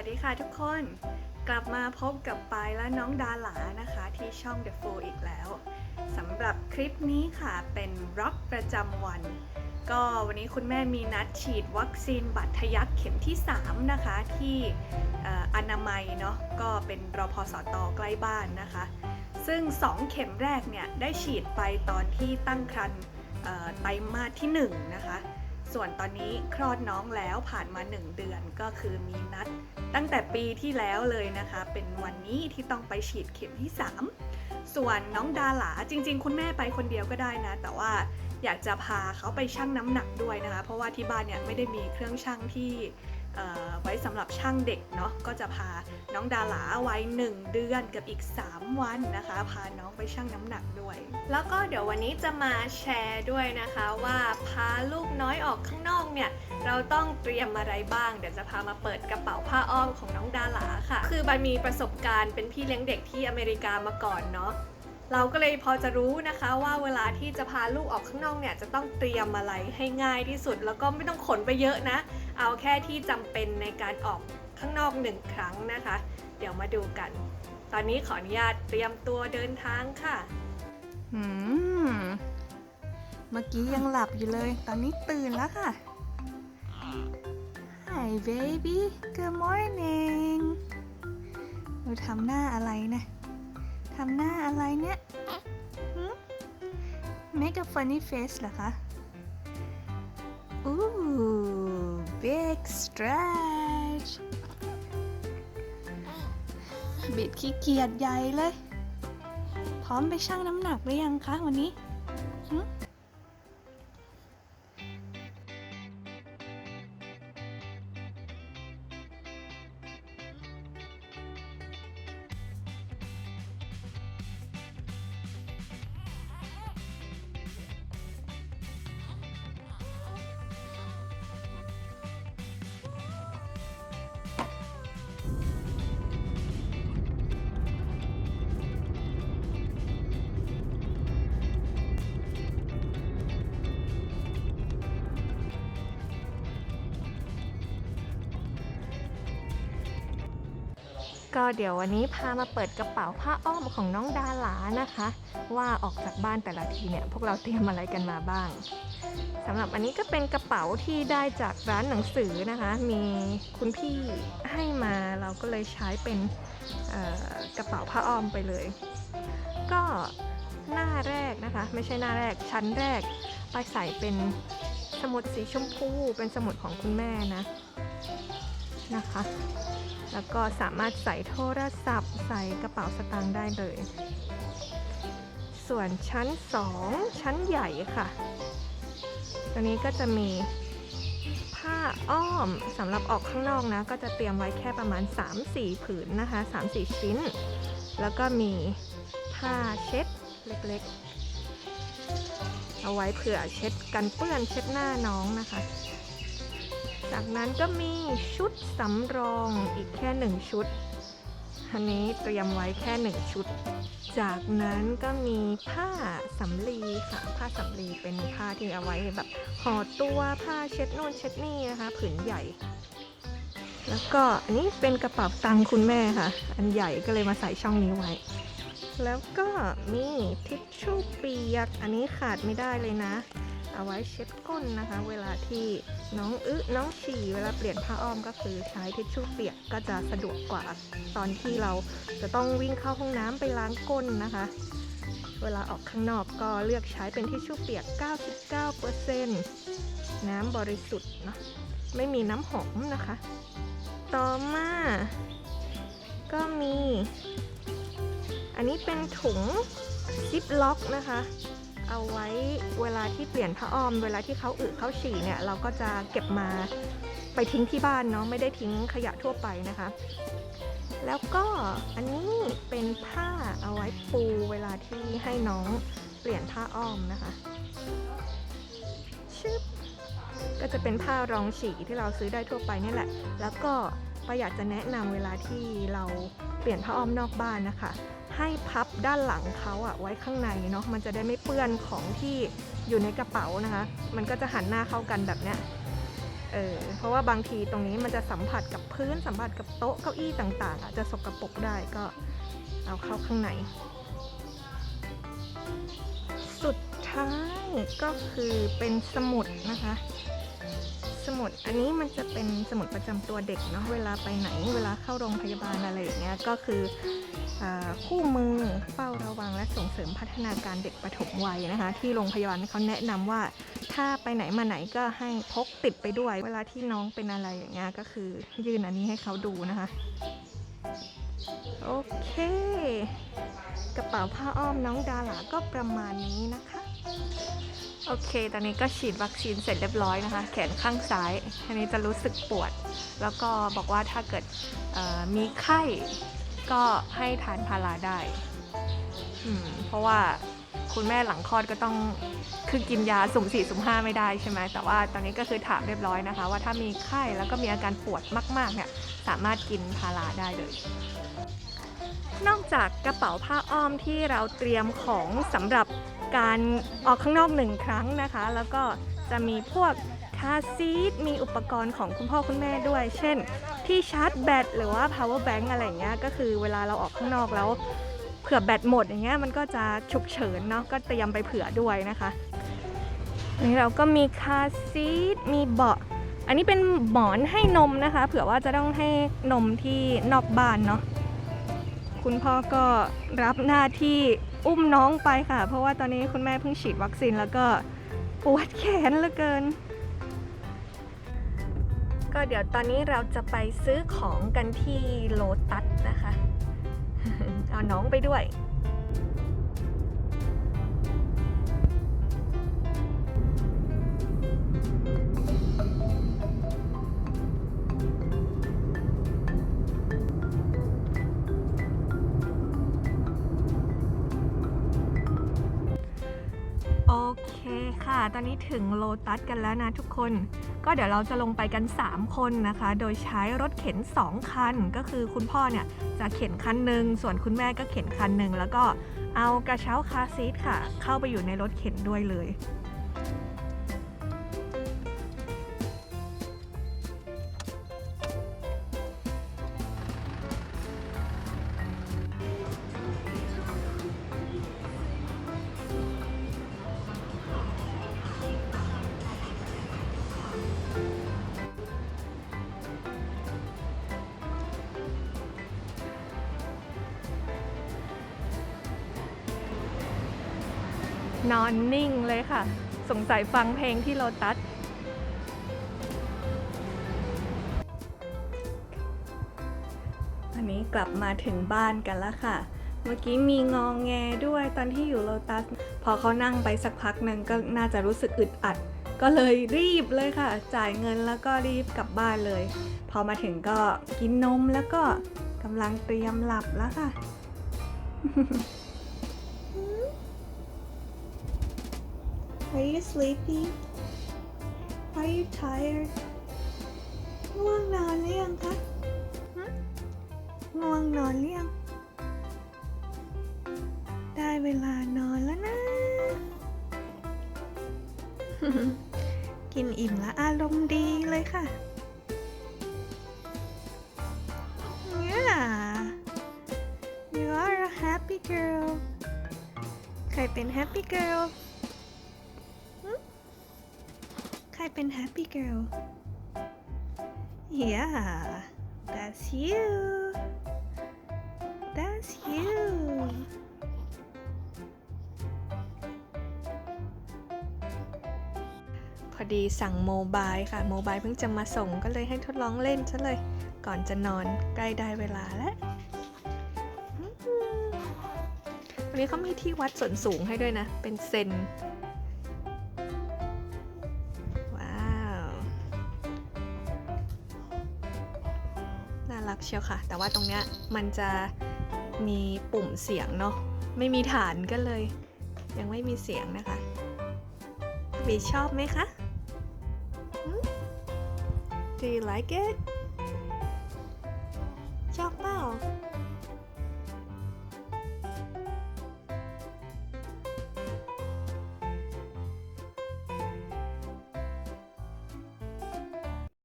วัสดีค่ะทุกคน กลับมาพบกับปายและน้องดาหลานะคะที่ช่อง The f o อีกแล้วสำหรับคลิปนี้ค่ะเป็นร็อกประจำวัน ก็วันนี้คุณแม่มีนัดฉีดวัคซีนบัตรทยักเข็มที่ 3 นะคะ ที่ออนามัยเนาะก็เป็นรอพสตอใกล้บ้านนะคะ ซึ่ง 2 เข็มแรกเนี่ยได้ฉีดไปตอนที่ตั้งครรภ์ไตรมาสที่ 1 นะคะ ส่วนตอนนี้คลอดน้องแล้วผ่านมา 1 เดือนก็คือมีนัด ตั้งแต่ปีที่แล้วเลยนะคะ เป็นวันนี้ที่ต้องไปฉีดเข็มที่ 3 ส่วนน้องดาหลาจริง ๆ คุณแม่ไปคนเดียวก็ได้นะ แต่ว่าอยากจะพาเขาไปชั่งน้ำหนักด้วยนะคะ เพราะว่าที่บ้านเนี่ยไม่ได้มีเครื่องชั่งที่เอ่อไว้สำหรับชั่งเด็กเนาะก็จะพาน้องดาหลาไว้1เดือนกับอีก 3 วันนะคะ พาน้องไปชั่งน้ำหนักด้วย แล้วก็เดี๋ยววันนี้จะมาแชร์ด้วยนะคะว่าพ น้อยออกข้างนอกเนี่ยเราต้องเตรียมอะไรบ้าง เดี๋ยวจะพามาเปิดกระเป๋าผ้าอ้อมของน้องดาหลาค่ะ คือบันมีประสบการณ์เป็นพี่เลี้ยงเด็กที่อเมริกามาก่อนเนาะเราก็เลยพอจะรู้นะคะว่าเวลาที่จะพาลูกออกข้างนอกเนี่ยจะต้องเตรียมอะไรให้ง่ายที่สุด แล้วก็ไม่ต้องขนไปเยอะนะ เอาแค่ที่จำเป็นในการออกข้างนอกหนึ่งครั้งนะคะ เดี๋ยวมาดูกัน ตอนนี้ขออนุญาตเตรียมตัวเดินทางค่ะ อืม เมื่อกี้ยังหลับอยู่เลย ตอนนี้ตื่นแล้วค่ะ Hi baby Good morning เราทำหน้าอะไรนะทำหน้าอะไรเนี่ย Make a funny face เหรอคะ Ooh big stretch บิดขี้เกียจใหญ่เลย พร้อมไปชั่งน้ำหนักหรือยังคะวันนี้ ก็เดี๋ยววันนี้พามาเปิดกระเป๋าผ้าอ้อมของน้องดาหลานะคะ ว่าออกจากบ้านแต่ละทีเนี่ยพวกเราเตรียมอะไรกันมาบ้างสำหรับอันนี้ก็เป็นกระเป๋าที่ได้จากร้านหนังสือนะคะ มีคุณพี่ให้มาเราก็เลยใช้เป็นกระเป๋าผ้าอ้อมไปเลย ก็หน้าแรกนะคะ ไม่ใช่หน้าแรกชั้นแรกไปใส่เป็นสมุดสีชมพูเป็นสมุดของคุณแม่นะนะคะ แล้วก็สามารถใส่โทรศัพท์ ใส่กระเป๋าสตางค์ได้เลย ส่วนชั้น 2 ชั้นใหญ่ค่ะ ตัวนี้ก็จะมีผ้าอ้อมสำหรับออกข้างนอกนะ ก็จะเตรียมไว้แค่ประมาณ 3-4 ผืนนะคะ 3-4 ชิ้น แล้วก็มีผ้าเช็ดเล็กๆ เอาไว้เผื่อเช็ดกันเปื้อนเช็ดหน้าน้องนะคะ จากนั้นก็มีชุดสำรองอีกแค่หนึ่งชุด อันนี้เตรียมไว้แค่หนึ่งชุด จากนั้นก็มีผ้าสำลีค่ะ ผ้าสำลีเป็นผ้าที่เอาไว้แบบห่อตัวผ้าเช็ดนู่นเช็ดนี่นะคะผืนใหญ่ แล้วก็อันนี้เป็นกระเป๋าตังค์คุณแม่ค่ะ อันใหญ่ก็เลยมาใส่ช่องนี้ไว้ แล้วก็มีทิชชู่เปียก อันนี้ขาดไม่ได้เลยนะ เอาไว้เช็ดก้นนะคะ เวลาที่น้องอึน้องฉี่เวลาเปลี่ยนผ้าอ้อมก็คือใช้ทิชชู่เปียกก็จะสะดวกกว่า ตอนที่เราจะต้องวิ่งเข้าห้องน้ำไปล้างก้นนะคะ เวลาออกข้างนอกก็เลือกใช้เป็นทิชชู่เปียก 99%น้ำบริสุทธิ์เนาะไม่มีน้ำหอมนะคะ ต่อมาก็มี อันนี้เป็นถุงซิปล็อกนะคะ เอาไว้เวลาที่เปลี่ยนผ้าอ้อม เวลาที่เขาอึเขาฉี่เนี่ยเราก็จะเก็บมาไปทิ้งที่บ้านเนาะไม่ได้ทิ้งขยะทั่วไปนะคะ แล้วก็อันนี้เป็นผ้าเอาไว้ปูเวลาที่ให้น้องเปลี่ยนผ้าอ้อมนะคะชึบก็จะเป็นผ้ารองฉี่ที่เราซื้อได้ทั่วไปนี่แหละ แล้วก็ประหยัดจะแนะนำเวลาที่เราเปลี่ยนผ้าอ้อมนอกบ้านนะคะ ให้พับด้านหลังเขาอะไว้ข้างในเนาะมันจะได้ไม่เปื้อนของที่อยู่ในกระเป๋านะคะ มันก็จะหันหน้าเข้ากันแบบเนี้ยเออเพราะว่าบางทีตรงนี้มันจะสัมผัสกับพื้นสัมผัสกับโต๊ะเก้าอี้ต่างๆ อาจจะสกรปรกได้ก็เอาเข้าข้างใน สุดท้ายก็คือเป็นสมุดนะคะ สมุดอันนี้มันจะเป็นสมุดประจำตัวเด็กเนาะเวลาไปไหนเวลาเข้าโรงพยาบาลอะไรอย่างเงี้ยก็คือ คู่มือเฝ้าระวังและส่งเสริมพัฒนาการเด็กปฐมวัยนะคะ ที่โรงพยาบาลเขาแนะนำว่า ถ้าไปไหนมาไหนก็ให้พกติดไปด้วย เวลาที่น้องเป็นอะไรอย่างเงี้ยก็คือยื่นอันนี้ให้เขาดูนะคะ โอเค กระเป๋าผ้าอ้อมน้องดาราก็ประมาณนี้นะคะ โอเค ตอนนี้ก็ฉีดวัคซีนเสร็จเรียบร้อยนะคะ แขนข้างซ้ายอันนี้จะรู้สึกปวด แล้วก็บอกว่าถ้าเกิดมีไข้ ก็ให้ทานพาราได้เพราะว่าคุณแม่หลังคลอดก็ต้องคือกินยาสุ่มสี่สุ่มห้าไม่ได้ใช่ไหมแต่ว่าตอนนี้ก็คือถามเรียบร้อยนะคะ ว่าถ้ามีไข้แล้วก็มีอาการปวดมากๆเนี่ยสามารถกินพาราได้เลย นอกจากกระเป๋าผ้าอ้อมที่เราเตรียมของสำหรับการออกข้างนอกหนึ่งครั้งนะคะ แล้วก็จะมีพวก คาซีทมีอุปกรณ์ของคุณพ่อคุณแม่ด้วย เช่น ที่ชาร์จแบตหรือว่า power bank อะไรอย่างเงี้ยก็คือเวลาเราออกข้างนอกแล้วเผื่อแบตหมดอย่างเงี้ยมันก็จะฉุกเฉินเนาะก็เตรียมไปเผื่อด้วยนะคะอันนี้เราก็มีคาซีทมีเบาะ อันนี้เป็นหมอนให้นมนะคะ เผื่อว่าจะต้องให้นมที่นอกบ้านเนาะคุณพ่อก็รับหน้าที่อุ้มน้องไปค่ะ เพราะว่าตอนนี้คุณแม่เพิ่งฉีดวัคซีนแล้วก็ปวดแขนเหลือเกิน ก็เดี๋ยวตอนนี้เราจะไปซื้อของกันที่โลตัสนะคะ เอาน้องไปด้วย ตอนนี้ถึงโลตัสกันแล้วนะทุกคน ก็เดี๋ยวเราจะลงไปกัน 3 คนนะคะ โดยใช้รถเข็น 2 คัน ก็คือคุณพ่อเนี่ยจะเข็นคันหนึ่ง ส่วนคุณแม่ก็เข็นคันหนึ่ง แล้วก็เอากระเช้าคาซีทค่ะ เข้าไปอยู่ในรถเข็นด้วยเลย นอนนิ่งเลยค่ะ สงสัยฟังเพลงที่โลตัสอันนี้กลับมาถึงบ้านกันแล้วค่ะ เมื่อกี้มีงองแงด้วยตอนที่อยู่โลตัส พอเขานั่งไปสักพักหนึ่งก็น่าจะรู้สึกอึดอัด ก็เลยรีบเลยค่ะ จ่ายเงินแล้วก็รีบกลับบ้านเลย พอมาถึงก็กินนมแล้วก็กำลังเตรียมหลับแล้วค่ะ Are you sleepy? Are you tired? ง่วงนอนหรือยังคะฮะง่วงนอนหรือยัง ได้เวลานอนแล้วนะ กินอิ่มแล้วอารมณ์ดีเลยค่ะ Yeah you are a happy girl ใครเป็น happy girl เป็น happy girl yeah that's you that's you พอดีสั่งโมบายค่ะ โมบายเพิ่งจะมาส่งก็เลยให้ทดลองเล่นซะเลย ก่อนจะนอนใกล้ได้เวลาแล้ววันนี้เขามีที่วัดส่วนสูงให้ด้วยนะ เป็นเซน เชียวค่ะ แต่ว่าตรงเนี้ยมันจะมีปุ่มเสียงเนาะไม่มีฐานก็เลย ยังไม่มีเสียงนะคะบีชอบไหมคะ Do you like it ชอบเปล่า